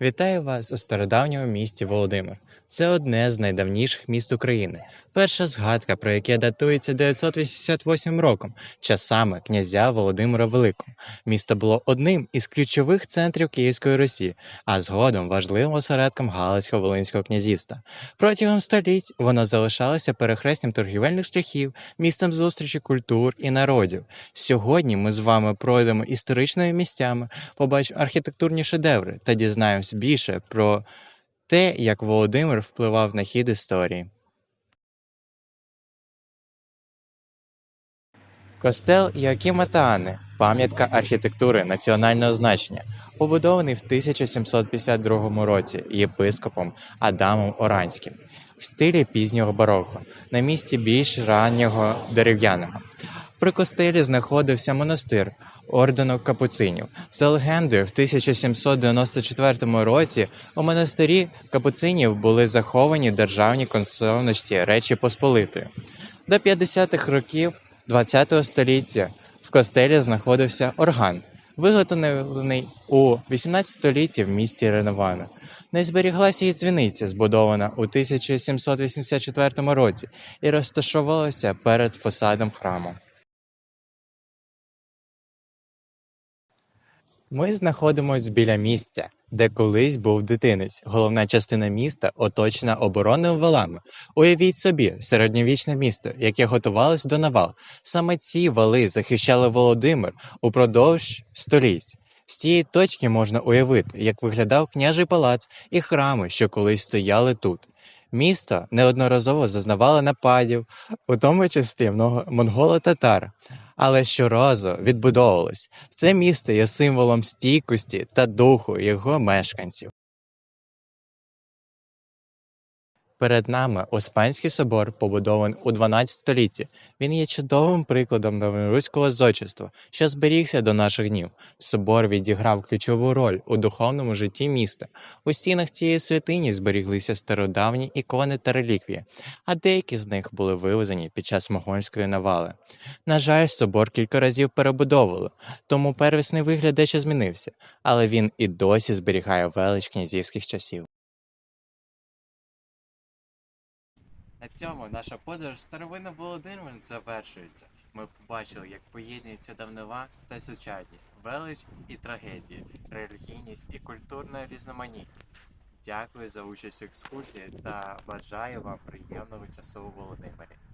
Вітаю вас у стародавньому місті Володимир. Це одне з найдавніших міст України. Перша згадка, про яке датується 988 роком, часами князя Володимира Великого. Місто було одним із ключових центрів Київської Русі, а згодом важливим осередком Галицько-Волинського князівства. Протягом століть воно залишалося перехрестям торгівельних шляхів, місцем зустрічі культур і народів. Сьогодні ми з вами пройдемо історичними місцями, побачимо архітектурні шедеври та дізнаємось більше про те, як Володимир впливав на хід історії. Костел Йоакіма пам'ятка архітектури національного значення, побудований в 1752 році єпископом Адамом Оранським в стилі пізнього бароко, на місці більш раннього дерев'яного. При костелі знаходився монастир ордену капуцинів. За легендою, в 1794 році у монастирі капуцинів були заховані державні коштовності Речі Посполитої. До 50-х років ХХ століття в костелі знаходився орган, виготовлений у 18 столітті в місті Реновано. Не зберіглася і дзвіниця, збудована у 1784 році і розташовувалася перед фасадом храму. Ми знаходимося біля місця, де колись був дитинець. Головна частина міста оточена оборонними валами. Уявіть собі, середньовічне місто, яке готувалось до навал. Саме ці вали захищали Володимир упродовж століть. З цієї точки можна уявити, як виглядав княжий палац і храми, що колись стояли тут. Місто неодноразово зазнавало нападів, у тому числі монголо-татар, але щоразу відбудовувалось. Це місто є символом стійкості та духу його мешканців. Перед нами Успенський собор, побудований у 12 столітті. Він є чудовим прикладом давньоруського зодчества, що зберігся до наших днів. Собор відіграв ключову роль у духовному житті міста. У стінах цієї святині зберіглися стародавні ікони та реліквії, а деякі з них були вивезені під час монгольської навали. На жаль, собор кілька разів перебудовували, тому первісний вигляд дещо змінився, але він і досі зберігає велич князівських часів. Цьому наша подорож старовина Володимир завершується. Ми побачили, як поєднується давнова та сучасність, велич і трагедії, релігійність і культурне різноманіття. Дякую за участь в екскурсії та бажаю вам приємного часу у Володимирі.